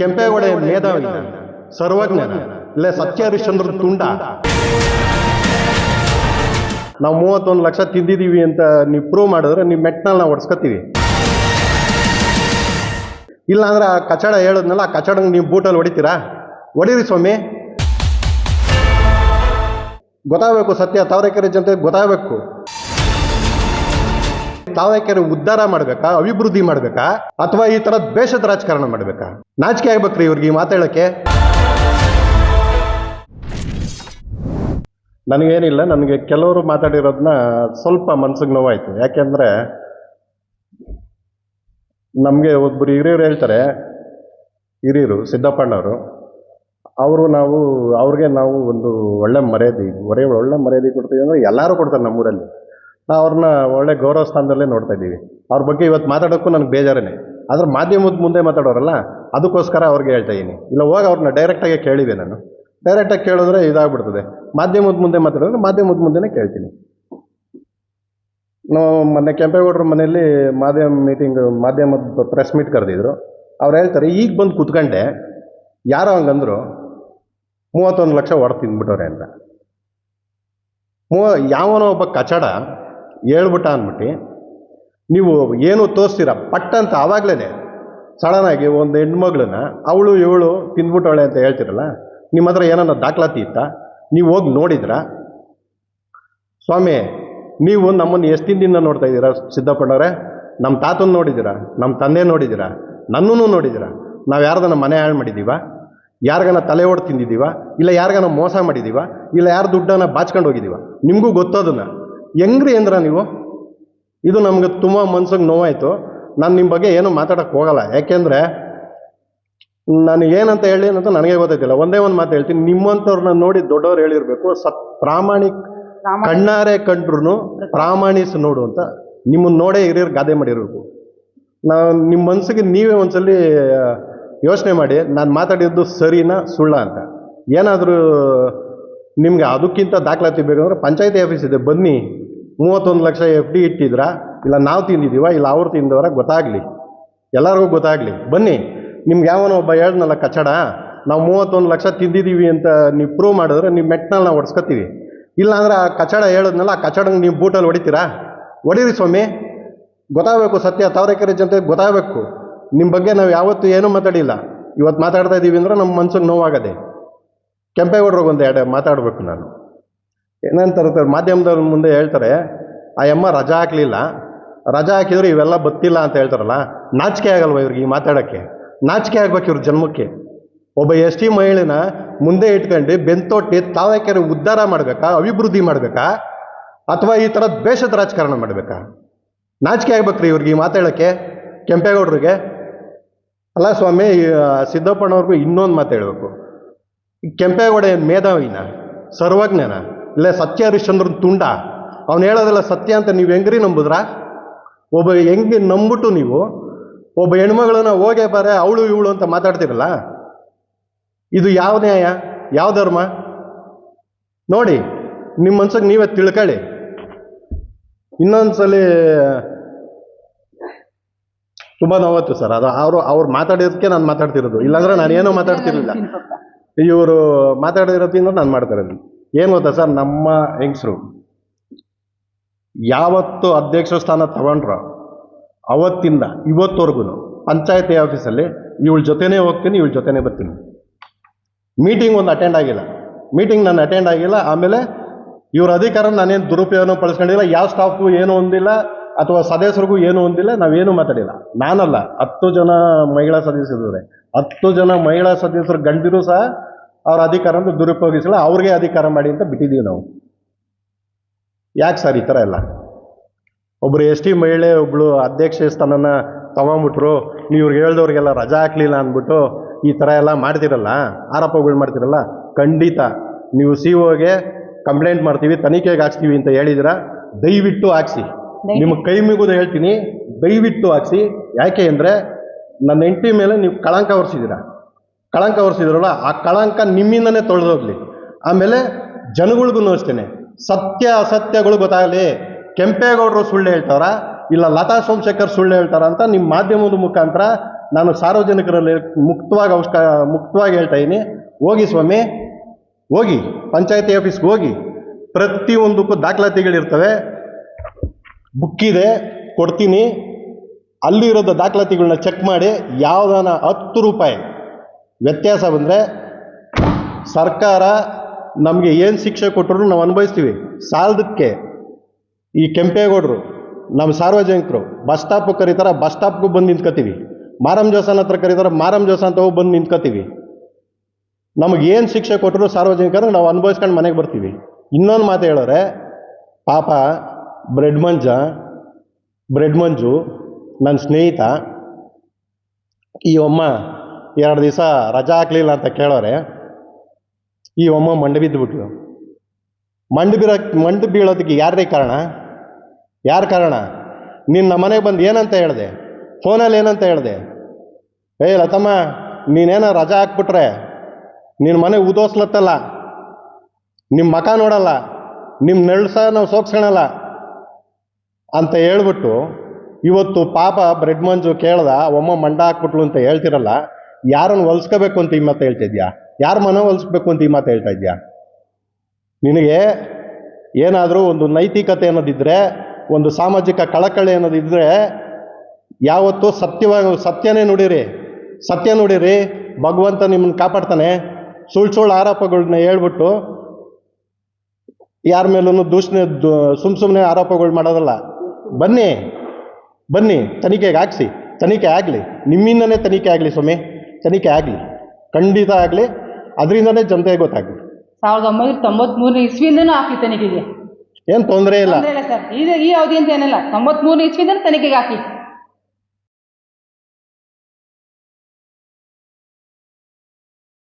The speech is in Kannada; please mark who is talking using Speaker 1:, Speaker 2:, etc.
Speaker 1: ಕೆಂಪೇಗೌಡ ಮೇಧಾವಿ ಸರ್ವಜ್ಞ ಇಲ್ಲ ಸತ್ಯ ಹರಿಶ್ಚಂದ್ರ ತುಂಡ. ನಾವು ಮೂವತ್ತೊಂದು ಲಕ್ಷ ತಿಂದಿದ್ದೀವಿ ಅಂತ ನೀವು ಪ್ರೂವ್ ಮಾಡಿದ್ರೆ ನೀವು ಮೆಟ್ನಲ್ಲಿ ನಾವು ಹೊಡ್ಸ್ಕೊತೀವಿ ಇಲ್ಲಾಂದ್ರೆ ಆ ಕಚಡ ಹೇಳಿದ್ನಲ್ಲ ಆ ಕಚಡಂಗೆ ನೀವು ಬೂಟಲ್ಲಿ ಹೊಡಿತೀರಾ? ಹೊಡೀರಿ ಸ್ವಾಮಿ. ಗೊತ್ತಾಗಬೇಕು ಸತ್ಯ ತಾವರೆಕೆರೆ ಜನತೆ ಗೊತ್ತಾಗಬೇಕು. ತಾವರೆಕೆರೆ ಉದ್ಧಾರ ಮಾಡಬೇಕಾ, ಅಭಿವೃದ್ಧಿ ಮಾಡಬೇಕಾ, ಅಥವಾ ಈ ತರ ದ್ವೇಷದ ರಾಜಕಾರಣ ಮಾಡ್ಬೇಕಾ? ನಾಚಿಕೆ ಆಗ್ಬೇಕ್ರಿ ಇವ್ರಿಗೆ ಮಾತಾಡೋಕ್ಕೆ ಮಾತಾಡಕ್ಕೆ ನನಗೇನಿಲ್ಲ, ನನಗೆ ಕೆಲವರು ಮಾತಾಡಿರೋದನ್ನ ಸ್ವಲ್ಪ ಮನ್ಸಿಗೆ ನೋವಾಯ್ತು. ಯಾಕೆಂದ್ರೆ ನಮಗೆ ಒಬ್ಬರು ಹಿರಿಯರು ಹೇಳ್ತಾರೆ, ಹಿರಿಯರು ಸಿದ್ದಪ್ಪಣ್ಣವರು, ಅವರು ನಾವು, ಅವ್ರಿಗೆ ನಾವು ಒಂದು ಒಳ್ಳೆ ಮರ್ಯಾದೆ ಒಳ್ಳೆ ಒಳ್ಳೆ ಮರ್ಯಾದೆ ಕೊಡ್ತೀವಿ ಅಂದರೆ ಎಲ್ಲರೂ ಕೊಡ್ತಾರೆ ನಮ್ಮೂರಲ್ಲಿ. ನಾವು ಅವ್ರನ್ನ ಒಳ್ಳೆ ಗೌರವ ಸ್ಥಾನದಲ್ಲೇ ನೋಡ್ತಾ ಇದ್ದೀವಿ. ಅವ್ರ ಬಗ್ಗೆ ಇವತ್ತು ಮಾತಾಡೋಕ್ಕೂ ನನಗೆ ಬೇಜಾರೇ ಆದ್ರೆ ಮಾಧ್ಯಮದ ಮುಂದೆ ಮಾತಾಡೋರಲ್ಲ, ಅದಕ್ಕೋಸ್ಕರ ಅವ್ರಿಗೆ ಹೇಳ್ತಾ ಇದ್ದೀನಿ ಇಲ್ಲ, ಹೋಗಿ ಅವ್ರನ್ನ ಡೈರೆಕ್ಟಾಗಿ ಕೇಳಿದೆ ನಾನು. ಡೈರೆಕ್ಟಾಗಿ ಕೇಳಿದ್ರೆ ಇದಾಗ್ಬಿಡ್ತದೆ. ಮಾಧ್ಯಮದ ಮುಂದೆ ಮಾತಾಡಿದ್ರೆ ಮಾಧ್ಯಮದ ಮುಂದೆನೇ ಕೇಳ್ತೀನಿ. ನಾವು ಮೊನ್ನೆ ಕೆಂಪೇಗೌಡರ ಮನೆಯಲ್ಲಿ ಮಾಧ್ಯಮ ಮೀಟಿಂಗ್ ಮಾಧ್ಯಮದ ಪ್ರೆಸ್ ಮೀಟ್ ಕರೆದಿದ್ರು. ಅವ್ರು ಹೇಳ್ತಾರೆ, ಈಗ ಬಂದು ಕೂತ್ಕೊಂಡೆ, ಯಾರೋ ಹಂಗಂದ್ರು, ಮೂವತ್ತೊಂದು ಲಕ್ಷ ಹೊಡೆದು ತಿಂದ್ಬಿಟ್ಟವ್ರೆ ಅಂತ. ಮೂವ, ಯಾವನೋ ಒಬ್ಬ ಕಚಡ ಹೇಳ್ಬಿಟ್ಟ ಅಂದ್ಬಿಟ್ಟು, ನೀವು ಏನು ತೋರಿಸ್ತೀರ? ಪಟ್ಟಂತ ಅಂತ ಆವಾಗಲೇ ಸಡನ್ನಾಗಿ ಒಂದು ಹೆಣ್ಮಗಳನ್ನ, ಅವಳು ಇವಳು ತಿಂದ್ಬಿಟ್ಟವಳೆ ಅಂತ ಹೇಳ್ತಿರಲ್ಲ, ನಿಮ್ಮ ಹತ್ರ ಏನನ್ನ ದಾಖಲಾತಿ ಇತ್ತಾ? ನೀವು ಹೋಗಿ ನೋಡಿದ್ರಾ? ಸ್ವಾಮಿ, ನೀವು ನಮ್ಮನ್ನು ಎಷ್ಟು ದಿನದಿಂದ ನೋಡ್ತಾ ಇದ್ದೀರಾ ಸಿದ್ದಪ್ಪಣ್ಣವ್ರೆ ನಮ್ಮ ತಾತನ ನೋಡಿದ್ದೀರಾ? ನಮ್ಮ ತಂದೆ ನೋಡಿದ್ದೀರಾ? ನನ್ನೂ ನೋಡಿದ್ದೀರಾ? ನಾವು ಯಾರ್ದನ್ನ ಮನೆ ಹಾಳು ಮಾಡಿದ್ದೀವ? ಯಾರಿಗಾನ ತಲೆ ಹೊಡ್ ತಿಂದಿದ್ದೀವ? ಇಲ್ಲ ಯಾರಿಗಾನ ಮೋಸ ಮಾಡಿದ್ದೀವ? ಇಲ್ಲ ಯಾರ ದುಡ್ಡನ್ನು ಬಾಚ್ಕೊಂಡು ಹೋಗಿದ್ದೀವ? ನಿಮಗೂ ಗೊತ್ತೋದನ್ನ. ಹೆಂಗ್ರಿ ಅಂದ್ರ ನೀವು? ಇದು ನಮ್ಗೆ ತುಂಬ ಮನ್ಸಿಗೆ ನೋವಾಯಿತು. ನಾನು ನಿಮ್ಮ ಬಗ್ಗೆ ಏನು ಮಾತಾಡೋಕ್ಕೆ ಹೋಗಲ್ಲ. ಯಾಕೆಂದರೆ ನಾನು ಏನಂತ ಹೇಳಿ ಅಂತ ನನಗೆ ಗೊತ್ತಾಯ್ತಿಲ್ಲ. ಒಂದೇ ಒಂದು ಮಾತು ಹೇಳ್ತೀನಿ. ನಿಮ್ಮಂಥವ್ರನ್ನ ನೋಡಿ ದೊಡ್ಡವ್ರು ಹೇಳಿರ್ಬೇಕು. ಸತ್ ಪ್ರಾಮಾಣಿಕ ಕಣ್ಣಾರೆ ಕಂಡ್ರು ಪ್ರಾಮಾಣಿಸಿ ನೋಡು ಅಂತ ನಿಮ್ಮನ್ನ ನೋಡೇ ಹಿರಿಯರು ಗಾದೆ ಮಾಡಿರ್ಬೇಕು. ನಾನು ನಿಮ್ಮ ಮನಸ್ಸಿಗೆ ನೀವೇ ಒಂದ್ಸಲಿ ಯೋಚನೆ ಮಾಡಿ. ನಾನು ಮಾತಾಡಿದ್ದು ಸರಿನಾ ಸುಳ್ಳ ಅಂತ. ಏನಾದರೂ ನಿಮ್ಗೆ ಅದಕ್ಕಿಂತ ದಾಖಲಾತಿ ಬೇಕಂದ್ರೆ ಪಂಚಾಯತಿ ಆಫೀಸ್ ಇದೆ. ಬನ್ನಿ. ಮೂವತ್ತೊಂದು ಲಕ್ಷ ಎಫ್ ಡಿ ಇಟ್ಟಿದ್ರಾ? ಇಲ್ಲ ನಾವು ತಿಂದಿದ್ದೀವ ಇಲ್ಲ ಅವ್ರು ತಿಂದವರ? ಗೊತ್ತಾಗಲಿ. ಎಲ್ಲರಿಗೂ ಗೊತ್ತಾಗಲಿ. ಬನ್ನಿ. ನಿಮ್ಗೆ ಯಾವನೋ ಒಬ್ಬ ಹೇಳ್ದನಲ್ಲ ಕಚಡ? ನಾವು ಮೂವತ್ತೊಂದು ಲಕ್ಷ ತಿಂದಿದ್ದೀವಿ ಅಂತ ನೀವು ಪ್ರೂವ್ ಮಾಡಿದ್ರೆ ನೀವು ಮೆಟ್ನಲ್ಲಿ ನಾವು ಹೊಡ್ಸ್ಕೊತೀವಿ ಇಲ್ಲಾಂದ್ರೆ ಆ ಕಚಡ ಹೇಳೋದ್ನಲ್ಲ, ಆ ಕಚಡಂಗೆ ನೀವು ಬೂಟಲ್ಲಿ ಹೊಡಿತೀರಾ? ಹೊಡೀರಿ ಸ್ವಾಮಿ. ಗೊತ್ತಾಗಬೇಕು ಸತ್ಯ. ತಾವರೆಕೆರೆ ಜನತೆ ಗೊತ್ತಾಗಬೇಕು. ನಿಮ್ಮ ಬಗ್ಗೆ ನಾವು ಯಾವತ್ತೂ ಏನೂ ಮಾತಾಡಿಲ್ಲ. ಇವತ್ತು ಮಾತಾಡ್ತಾ ಇದ್ದೀವಿ ಅಂದ್ರೆ ನಮ್ಮ ಮನ್ಸಿಗೆ ನೋವಾಗದೆ. ಕೆಂಪೇಗೌಡರಿಗೆ ಒಂದು ಎರಡು ಮಾತಾಡಬೇಕು ನಾನು. ಏನಂತಾರೆ ಮಾಧ್ಯಮದವ್ರ ಮುಂದೆ ಹೇಳ್ತಾರೆ, ಆ ಅಮ್ಮ ರಜಾ ಹಾಕಲಿಲ್ಲ. ರಜಾ ಹಾಕಿದ್ರೆ ಇವೆಲ್ಲ ಬತ್ತಿಲ್ಲ ಅಂತ ಹೇಳ್ತಾರಲ್ಲ, ನಾಚಿಕೆ ಆಗಲ್ವ ಇವ್ರಿಗೆ ಈ ಮಾತಾಡೋಕ್ಕೆ? ನಾಚಿಕೆ ಆಗ್ಬೇಕು ಇವ್ರ ಜನ್ಮಕ್ಕೆ. ಒಬ್ಬ ಎಸ್ ಟಿ ಮಹಿಳೆನ ಮುಂದೆ ಇಟ್ಕೊಂಡು ಬೆಂತೊಟ್ಟಿ ತಾವಕೆರೆ ಉದ್ಧಾರ ಮಾಡಬೇಕಾ, ಅಭಿವೃದ್ಧಿ ಮಾಡಬೇಕಾ, ಅಥವಾ ಈ ಥರ ದ್ವೇಷದ ರಾಜಕಾರಣ ಮಾಡಬೇಕಾ? ನಾಚಿಕೆ ಆಗ್ಬೇಕ್ರಿ ಇವ್ರಿಗೆ ಈ ಮಾತಾಡೋಕ್ಕೆ? ಕೆಂಪೇಗೌಡರಿಗೆ, ಅಲ್ಲ ಸ್ವಾಮಿ ಸಿದ್ದಪ್ಪನವ್ರಿಗೂ ಇನ್ನೊಂದು ಮಾತು ಹೇಳಬೇಕು. ಕೆಂಪೇಗೌಡ ಏನು ಮೇಧಾವಿನ? ಸರ್ವಜ್ಞನ? ಇಲ್ಲ ಸತ್ಯ ಹರಿಶ್ಚಂದ್ರನ ತುಂಡ? ಅವ್ನು ಹೇಳೋದೆಲ್ಲ ಸತ್ಯ ಅಂತ ನೀವು ಹೆಂಗ್ರಿ ನಂಬುದ್ರಾ? ಒಬ್ಬ ಹೆಂಗೆ ನಂಬಿಟ್ಟು ನೀವು, ಒಬ್ಬ ಹೆಣ್ಮಗಳನ್ನ ಹೋಗೇ ಬಾರೆ ಅವಳು ಇವಳು ಅಂತ ಮಾತಾಡ್ತೀರಲ್ಲ? ಇದು ಯಾವ ನ್ಯಾಯ? ಯಾವ ಧರ್ಮ? ನೋಡಿ ನಿಮ್ಮ ಮನ್ಸಿಗೆ ನೀವೇ ತಿಳ್ಕೊಳ್ಳಿ ಇನ್ನೊಂದ್ಸಲಿ, ತುಂಬ ನೋವತ್ತು ಸರ್. ಅದು ಅವರು ಅವ್ರು ಮಾತಾಡಿರೋದಕ್ಕೆ ನಾನು ಮಾತಾಡ್ತಿರೋದು. ಇಲ್ಲಾಂದ್ರೆ ನಾನು ಏನೋ ಮಾತಾಡ್ತಿರ್ಲಿಲ್ಲ. ಇವರು ಮಾತಾಡಿರೋದ್ರಿಂದ ನಾನು ಮಾಡ್ತಾ ಇರೋದು. ಏನು ಗೊತ್ತಾ ಸರ್, ನಮ್ಮ ಹೆಂಗಸರು, ಯಾವತ್ತು ಅಧ್ಯಕ್ಷ ಸ್ಥಾನ ತಗೊಂಡ್ರೋ, ಅವತ್ತಿಂದ ಇವತ್ತವರೆಗೂ ಪಂಚಾಯತಿ ಆಫೀಸಲ್ಲಿ ಇವಳ ಜೊತೆನೇ ಹೋಗ್ತೀನಿ, ಇವಳ ಜೊತೆನೇ ಬರ್ತೀನಿ. ಮೀಟಿಂಗ್ ಒಂದು ಅಟೆಂಡ್ ಆಗಿಲ್ಲ. ಮೀಟಿಂಗ್ ನಾನು ಅಟೆಂಡ್ ಆಗಿಲ್ಲ, ಆಮೇಲೆ ಇವ್ರ ಅಧಿಕಾರ ನಾನೇನು ದುರುಪಯೋಗ ಪಡಿಸ್ಕೊಂಡಿಲ್ಲ, ಯಾವ ಸ್ಟಾಫ್ಗೂ ಏನು ಹೊಂದಿಲ್ಲ ಅಥವಾ ಸದಸ್ಯರಿಗೂ ಏನು ಹೊಂದಿಲ್ಲ ನಾವೇನು ಮಾತಾಡಿಲ್ಲ. ನಾನಲ್ಲ, ಹತ್ತು ಜನ ಮಹಿಳಾ ಸದಸ್ಯರಿದ್ದಾರೆ. ಹತ್ತು ಜನ ಮಹಿಳಾ ಸದಸ್ಯರು ಗಂಡಿರು ಸಹ ಅವ್ರ ಅಧಿಕಾರನ ದುರುಪಯೋಗಿಸಲ್ಲ ಅವ್ರಿಗೆ ಅಧಿಕಾರ ಮಾಡಿ ಅಂತ ಬಿಟ್ಟಿದ್ದೀವಿ ನಾವು. ಯಾಕೆ ಸರ್ ಈ ಥರ ಎಲ್ಲ? ಒಬ್ಬರು ಎಸ್ ಟಿ ಮಹಿಳೆ ಒಬ್ಬಳು ಅಧ್ಯಕ್ಷ ಸ್ಥಾನನ ತಗೊಂಬಿಟ್ರು ನೀವು ಇವ್ರಿಗೆ ಹೇಳ್ದವ್ರಿಗೆಲ್ಲ ರಜಾ ಹಾಕ್ಲಿಲ್ಲ ಅಂದ್ಬಿಟ್ಟು ಈ ಥರ ಎಲ್ಲ ಮಾಡ್ತಿರಲ್ಲ ಆರೋಪಗಳು ಮಾಡ್ತಿರಲ್ಲ ಖಂಡಿತ ನೀವು ಸಿ ಒಗೆ ಕಂಪ್ಲೇಂಟ್ ಮಾಡ್ತೀವಿ ತನಿಖೆಗೆ ಹಾಕ್ಸ್ತೀವಿ ಅಂತ ಹೇಳಿದಿರ ದಯವಿಟ್ಟು ಹಾಕ್ಸಿ. ನಿಮ್ಮ ಕೈ ಮುಗಿದು ಹೇಳ್ತೀನಿ ದಯವಿಟ್ಟು ಹಾಕ್ಸಿ. ಯಾಕೆ ಅಂದರೆ ನನ್ನ ಹೆಂಡತಿ ಮೇಲೆ ನೀವು ಕಳಂಕ ಹೊರಿಸಿದ್ದೀರಾ? ಕಳಂಕ ಹೊರಿಸಿದ್ರಲ್ಲ ಆ ಕಳಂಕ ನಿಮ್ಮಿಂದನೇ ತೊಳೆದೋಗ್ಲಿ. ಆಮೇಲೆ ಜನಗಳಿಗೂ ಅಷ್ಟೇನೆ. ಸತ್ಯ ಅಸತ್ಯಗಳು ಗೊತ್ತಾಗಲಿ. ಕೆಂಪೇಗೌಡರು ಸುಳ್ಳು ಹೇಳ್ತಾರ, ಇಲ್ಲ ಲತಾ ಸೋಮಶೇಖರ್ ಸುಳ್ಳು ಹೇಳ್ತಾರ ಅಂತ ನಿಮ್ಮ ಮಾಧ್ಯಮದ ಮುಖಾಂತರ ನಾನು ಸಾರ್ವಜನಿಕರಲ್ಲಿ ಮುಕ್ತವಾಗಿ ಅವಶ್ಯ ಮುಕ್ತವಾಗಿ ಹೇಳ್ತಾ ಇದ್ದೀನಿ ಹೋಗಿ ಸ್ವಾಮಿ, ಹೋಗಿ. ಪಂಚಾಯತಿ ಆಫೀಸ್ಗೆ ಹೋಗಿ. ಪ್ರತಿಯೊಂದಕ್ಕೂ ದಾಖಲಾತಿಗಳಿರ್ತವೆ. ಇದೆ, ಕೊಡ್ತೀನಿ. ಅಲ್ಲಿರೋದು ದಾಖಲಾತಿಗಳನ್ನ ಚೆಕ್ ಮಾಡಿ, ಯಾವುದಾನ ಹತ್ತು ರೂಪಾಯಿ. ವ್ಯತ್ಯಾಸ ಬಂದರೆ ಸರ್ಕಾರ ನಮಗೆ ಏನು ಶಿಕ್ಷೆ ಕೊಟ್ಟರು ನಾವು ಅನುಭವಿಸ್ತೀವಿ. ಸಾಲದಕ್ಕೆ ಈ ಕೆಂಪೇಗೌಡರು ನಮ್ಮ ಸಾರ್ವಜನಿಕರು, ಬಸ್ ಸ್ಟಾಪ್ ಕರೀತಾರೆ, ಬಸ್ ಸ್ಟಾಪ್ಗೂ ಬಂದು ನಿಂತ್ಕೋತೀವಿ. ಮಾರಮ್ ಜೋಸನ್ ಹತ್ರ ಕರೀತಾರೆ ಮಾರಮ್ ಜೋಸನ್ ಅಂತ ಹೋಗಿ ಬಂದು ನಿಂತ್ಕೋತೀವಿ. ನಮಗೆ ಏನು ಶಿಕ್ಷೆ ಕೊಟ್ಟರು ಸಾರ್ವಜನಿಕರು ನಾವು ಅನುಭವಿಸ್ಕೊಂಡು ಮನೆಗೆ ಬರ್ತೀವಿ. ಇನ್ನೊಂದು ಮಾತು ಹೇಳೋರೆ, ಪಾಪ ಬ್ರೆಡ್ ಮಂಜ, ಬ್ರೆಡ್ ಮಂಜು ನನ್ನ ಸ್ನೇಹಿತ, ಈ ಅಮ್ಮ ಎರಡು ದಿವಸ ರಜಾ ಹಾಕ್ಲಿಲ್ಲ ಅಂತ ಕೇಳೋರೆ, ಈ ಒಮ್ಮ ಮಂಡು ಬಿದ್ದುಬಿಟ್ಲು. ಮಂಡು ಬೀರ, ಮಂಡು ಬೀಳೋದಕ್ಕೆ ಯಾರೇ ಕಾರಣ? ಯಾರು ಕಾರಣ? ನಿನ್ನ ಮನೆಗೆ ಬಂದು ಏನಂತ ಹೇಳಿದೆ? ಫೋನಲ್ಲಿ ಏನಂತ ಹೇಳಿದೆ? ಏಯ್ ಲತಮ್ಮ, ನೀನೇನೋ ರಜಾ ಹಾಕ್ಬಿಟ್ರೆ ನಿನ್ನ ಮನೆ ಉದೋಸ್ಲತ್ತಲ್ಲ ನಿಮ್ಮ ಮಕ ನೋಡಲ್ಲ ನಿಮ್ಮ ನೆಳ್ಸ ನಾವು ಸೋಕ್ಸ್ಕೊಳಲ್ಲ ಅಂತ ಹೇಳ್ಬಿಟ್ಟು ಇವತ್ತು ಪಾಪ ಬ್ರೆಡ್ ಮಂಜು ಕೇಳ್ದ ಒಮ್ಮ ಮಂಡ ಹಾಕ್ಬಿಟ್ಲು ಅಂತ ಹೇಳ್ತಿರಲ್ಲ ಯಾರನ್ನು ಹೊಲ್ಸ್ಕೋಬೇಕು ಅಂತ ಈ ಮಾತು ಹೇಳ್ತಾ ಇದೆಯಾ? ಯಾರ ಮನ ಹೊಲ್ಸ್ಬೇಕು ಅಂತ ಈ ಮಾತು ಹೇಳ್ತಾ ಇದ್ಯಾ? ನಿನಗೆ ಏನಾದರೂ ಒಂದು ನೈತಿಕತೆ ಅನ್ನೋದಿದ್ದರೆ ಒಂದು ಸಾಮಾಜಿಕ ಕಳಕಳಿ ಅನ್ನೋದಿದ್ದರೆ ಯಾವತ್ತೂ ಸತ್ಯವಾಗಿ, ಸತ್ಯನೇ ನುಡಿರಿ. ಸತ್ಯ ನುಡಿರಿ. ಭಗವಂತ ನಿಮ್ಮನ್ನು ಕಾಪಾಡ್ತಾನೆ. ಸುಳ್ಳು ಸುಳ್ಳು ಆರೋಪಗಳನ್ನ ಹೇಳ್ಬಿಟ್ಟು, ಯಾರ ಮೇಲೂ ದೂಷಣೆ ಸುಮ್ ಸುಮ್ಮನೆ ಆರೋಪಗಳು ಮಾಡೋದಲ್ಲ. ಬನ್ನಿ. ಬನ್ನಿ. ತನಿಖೆಗೆ ಹಾಕ್ಸಿ ತನಿಖೆ ಆಗಲಿ. ನಿಮ್ಮಿಂದನೇ ತನಿಖೆ ಆಗಲಿ ಸ್ವಾಮಿ. ತನಿಖೆ ಆಗಲಿ ಖಂಡಿತ ಆಗಲಿ ಅದರಿಂದನೇ ಜನತೆಗೆ ಗೊತ್ತಾಗಲಿ.
Speaker 2: ಸಾವಿರದ ಒಂಬೈನೂರ ತೊಂಬತ್ಮೂರನೇ ಇಸ್ವಿಯಿಂದನೂ ಹಾಕಿ ತನಿಖೆಗೆ.
Speaker 1: ಏನು ತೊಂದರೆ ಇಲ್ಲ.
Speaker 2: ತೊಂದ್ರೆ ಇಲ್ಲ ಸರ್. ಇದು ಈ ಅವಧಿ ಅಂತ ಏನಿಲ್ಲ ತೊಂಬತ್ಮೂರನೇ ಇಸ್ವಿಯಿಂದ ತನಿಖೆಗೆ ಹಾಕಿ